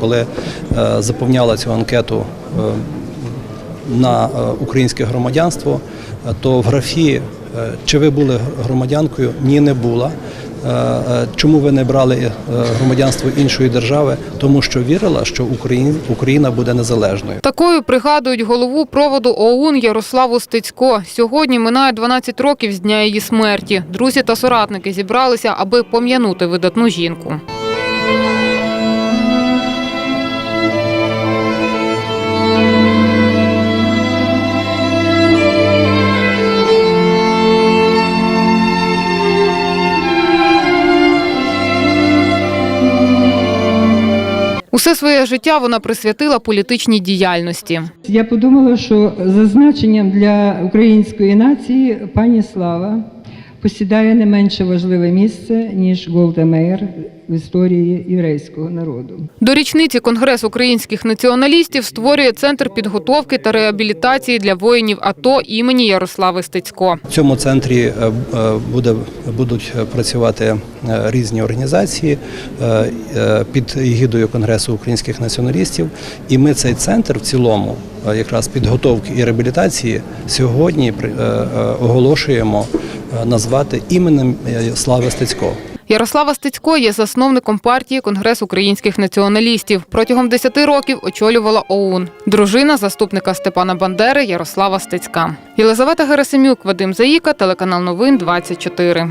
Коли е, заповняла цю анкету е, на е, українське громадянство, то в графі чи ви були громадянкою? Ні, не була. Чому ви не брали громадянство іншої держави? Тому що вірила, що Україна буде незалежною. Такою пригадують голову проводу ОУН Ярославу Стецько. Сьогодні минає 12 років з дня її смерті. Друзі та соратники зібралися, аби пом'янути видатну жінку. Усе своє життя вона присвятила політичній діяльності. Я подумала, що за значенням для української нації пані Слава посідає не менше важливе місце, ніж Голда Меєр в історії єврейського народу. До річниці Конгрес українських націоналістів створює центр підготовки та реабілітації для воїнів АТО імені Ярослави Стецько. В цьому центрі е, е, буде, будуть працювати е, різні організації під егідою Конгресу українських націоналістів. І ми цей центр в цілому, якраз підготовки і реабілітації, сьогодні при- оголошуємо назвати іменем е, Слави Стецько. Ярослава Стецько є засновником партії Конгрес українських націоналістів. Протягом 10 років очолювала ОУН. Дружина заступника Степана Бандери Ярослава Стецька. Єлизавета Герасимюк, Вадим Заїка, телеканал Новин 24.